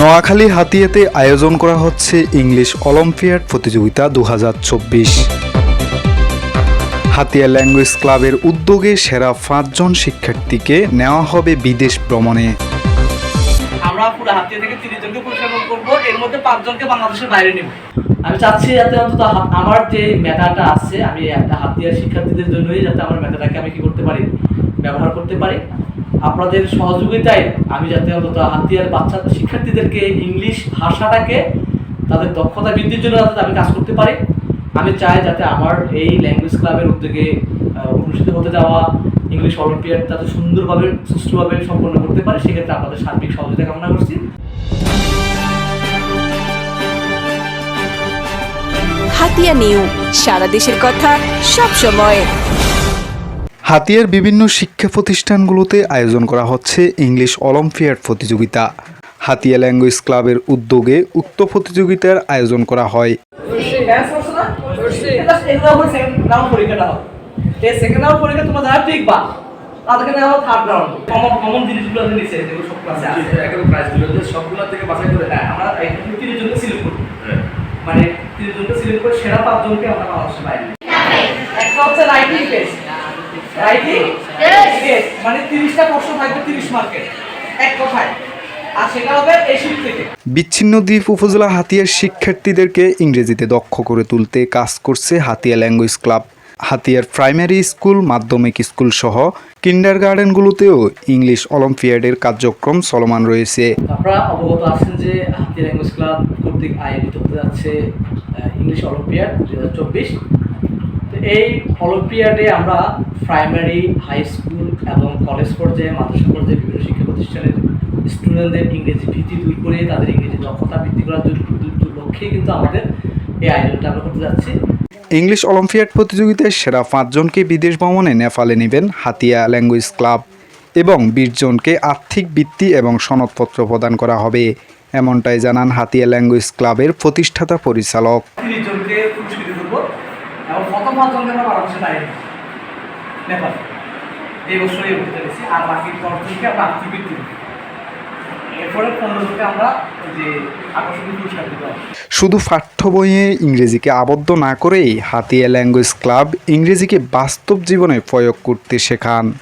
নোয়াখালী হাতিয়াতে আয়োজন করা হচ্ছে ইংলিশ অলিম্পিয়াড প্রতিযোগিতা দুহাজার চব্বিশ। হাতিয়া ল্যাঙ্গুয়েজ ক্লাবের উদ্যোগে সেরা পাঁচজন শিক্ষার্থীকে নেওয়া হবে বিদেশ ভ্রমণে। আমরা পুরো হাতিয়া থেকে এর মধ্যে পাঁচজনকে বাংলাদেশের বাইরে নেব। আমি চাচ্ছি যাতে অন্তত আমার যে মেধাটা আছে, আমি একটা হাতিয়ার শিক্ষার্থীদের জন্যই যাতে আমার মেধাটাকে আমি কি করতে পারি, ব্যবহার করতে পারি। আপনাদের সহযোগিতায় আমি যাতে অন্তত হাতিয়ার বাচ্চা শিক্ষার্থীদেরকে ইংলিশ ভাষাটাকে তাদের দক্ষতা বৃদ্ধির জন্য যাতে আমি কাজ করতে পারি। আমি চাই যাতে আমার এই ল্যাঙ্গুয়েজ ক্লাবের উদ্যোগে অনুষ্ঠিত হতে যাওয়া ইংলিশ অলিম্পিয়াড যাতে সুন্দরভাবে, সুষ্ঠুভাবে সম্পন্ন করতে পারে, সেক্ষেত্রে আপনাদের সার্বিক সহযোগিতা কামনা করছি। হাতিয়া নিউ, সারা দেশের কথা সব সময় হাতিয়ার বিভিন্ন শিক্ষা প্রতিষ্ঠানগুলোতে আয়োজন করা হচ্ছে ইংলিশ অলিম্পিয়াড প্রতিযোগিতা। হাতিয়া ল্যাঙ্গুয়েজ ক্লাবের উদ্যোগে উক্ত প্রতিযোগিতার আয়োজন করা হয়। হ্যাঁ। মানে তিরিশ জনকে সিলেক্ট করে সেরা পাঁচজনকে আমরা বাংলাদেশে বাইরে একটা হচ্ছে রাইটিং রাইটিং মানে তিরিশটা প্রশ্ন থাকবে তিরিশ মার্কের। এক কথায়। আর সেটা হবে এই শিট থেকে। বিচ্ছিন্ন দ্বীপ উপজেলা হাতিয়ার শিক্ষার্থীদেরকে ইংরেজিতে দক্ষ করে তুলতে কাজ করছে হাতিয়া ল্যাঙ্গুয়েজ ক্লাব হাতিয়ার প্রাইমারি স্কুল মাধ্যমিক স্কুল সহ কিন্ডার গার্ডেনগুলোতেও ইংলিশ অলিম্পিয়াডের কার্যক্রম চলমান রয়েছে। আপনারা অবগত আছেন যে হাতি ল্যাঙ্গুয়েজ ক্লাব কর্তৃক আয়োজিত হতে যাচ্ছে ইংলিশ অলিম্পিয়াড দু হাজার চব্বিশ। এই অলিম্পিয়াডে আমরা প্রাইমারি হাই স্কুল এবং কলেজ পর্যায়ে মাদ্রাসা পর্যায়ে বিভিন্ন শিক্ষা প্রতিষ্ঠানের স্টুডেন্টদের ইংরেজি ভিত্তি দুই করে তাদের ইংরেজি দক্ষতা বৃদ্ধি করার জন্য লক্ষ্যে কিন্তু আমাদের এই আয়োজনটা আমরা করতে যাচ্ছি। ইংলিশ অলিম্পিয়াড প্রতিযোগিতায় সেরা পাঁচজনকে বিদেশ ভ্রমণে নেপালে নেবেন হাতিয়া ল্যাঙ্গুয়েজ ক্লাব এবং বিশ জনকে আর্থিক বৃত্তি এবং সনদপত্র প্রদান করা হবে। এমনটাই জানান হাতিয়া ল্যাঙ্গুয়েজ ক্লাবের প্রতিষ্ঠাতা পরিচালক। তিরিশ জনকে পুরস্কৃত করব এবং এই পেরেছি আর বাকি দশজনকে আমরা আর্থিক এরপরে পনেরো আমরা যে আকর্ষণীয় পুরস্কার দেবো শুধু পাঠ্য বইয়ে ইংরেজিকে আবদ্ধ না করেই হাতিয়া ল্যাঙ্গুয়েজ ক্লাব ইংরেজিকে বাস্তব জীবনে প্রয়োগ করতে শেখান।